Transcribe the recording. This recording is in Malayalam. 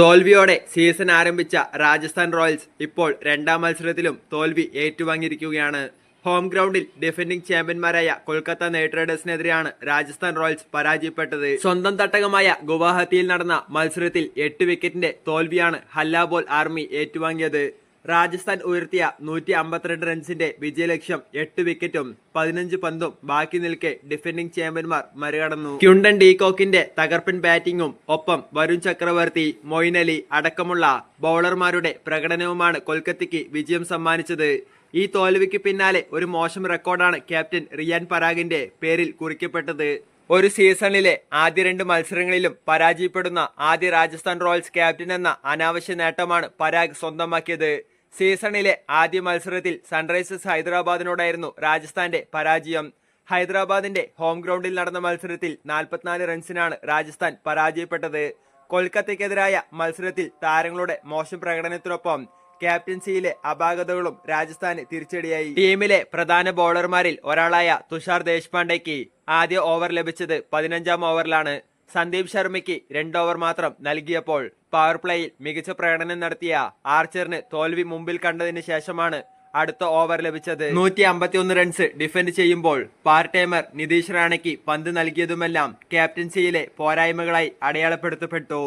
തോൽവിയോടെ സീസൺ ആരംഭിച്ച രാജസ്ഥാൻ റോയൽസ് ഇപ്പോൾ രണ്ടാം മത്സരത്തിലും തോൽവി ഏറ്റുവാങ്ങിയിരിക്കുകയാണ്. ഹോം ഗ്രൗണ്ടിൽ ഡിഫൻഡിംഗ് ചാമ്പ്യന്മാരായ കൊൽക്കത്ത നൈറ്റ് റൈഡേഴ്സിനെതിരെയാണ് രാജസ്ഥാൻ റോയൽസ് പരാജയപ്പെട്ടത്. സ്വന്തം തട്ടകമായ ഗുവാഹത്തിയിൽ നടന്ന മത്സരത്തിൽ എട്ട് വിക്കറ്റിന്റെ തോൽവിയാണ് ഹല്ലാബോൾ ആർമി ഏറ്റുവാങ്ങിയത്. രാജസ്ഥാൻ ഉയർത്തിയ നൂറ്റി അമ്പത്തിരണ്ട് റൺസിന്റെ വിജയലക്ഷ്യം എട്ട് വിക്കറ്റും പതിനഞ്ച് പന്തും ബാക്കി നിൽക്കെ ഡിഫൻഡിംഗ് ചാമ്പ്യന്മാർ മറികടന്നു. ക്യുണ്ടൻ ഡീകോക്കിന്റെ തകർപ്പൻ ബാറ്റിംഗും ഒപ്പം വരുൺ ചക്രവർത്തി മൊയ്നലി അടക്കമുള്ള ബൗളർമാരുടെ പ്രകടനവുമാണ് കൊൽക്കത്തയ്ക്ക് വിജയം സമ്മാനിച്ചത്. ഈ തോൽവിക്ക് പിന്നാലെ ഒരു മോശം റെക്കോർഡാണ് ക്യാപ്റ്റൻ റിയാൻ പരാഗിന്റെ പേരിൽ കുറിക്കപ്പെട്ടത്. ഒരു സീസണിലെ ആദ്യ രണ്ട് മത്സരങ്ങളിലും പരാജയപ്പെടുന്ന ആദ്യ രാജസ്ഥാൻ റോയൽസ് ക്യാപ്റ്റൻ എന്ന അനാവശ്യ നേട്ടമാണ് പരാഗ് സ്വന്തമാക്കിയത്. സീസണിലെ ആദ്യ മത്സരത്തിൽ സൺറൈസേഴ്സ് ഹൈദരാബാദിനോടായിരുന്നു രാജസ്ഥാന്റെ പരാജയം. ഹൈദരാബാദിന്റെ ഹോം ഗ്രൗണ്ടിൽ നടന്ന മത്സരത്തിൽ നാൽപ്പത്തിനാല് റൺസിനാണ് രാജസ്ഥാൻ പരാജയപ്പെട്ടത്. കൊൽക്കത്തയ്ക്കെതിരായ മത്സരത്തിൽ താരങ്ങളുടെ മോശം പ്രകടനത്തിനൊപ്പം ക്യാപ്റ്റൻസിയിലെ അപാകതകളും രാജസ്ഥാന് തിരിച്ചടിയായി. ടീമിലെ പ്രധാന ബോളർമാരിൽ ഒരാളായ തുഷാർ ദേശ്പാണ്ഡെക്ക് ആദ്യ ഓവർ ലഭിച്ചത് പതിനഞ്ചാം ഓവറിലാണ്. സന്ദീപ് ശർമ്മയ്ക്ക് രണ്ട് ഓവർ മാത്രം നൽകിയപ്പോൾ പവർ പ്ലേയിൽ മികച്ച പ്രകടനം നടത്തിയ ആർച്ചറിന് തോൽവി മുമ്പിൽ കണ്ടതിന് ശേഷമാണ് അടുത്ത ഓവർ ലഭിച്ചത്. നൂറ്റി അമ്പത്തിയൊന്ന് റൺസ് ഡിഫൻഡ് ചെയ്യുമ്പോൾ പാർട്ട് ടൈമർ നിതീഷ് റാണയ്ക്ക് പന്ത് നൽകിയതുമെല്ലാം ക്യാപ്റ്റൻസിയിലെ പോരായ്മകളായി അടയാളപ്പെടുത്തപ്പെട്ടു.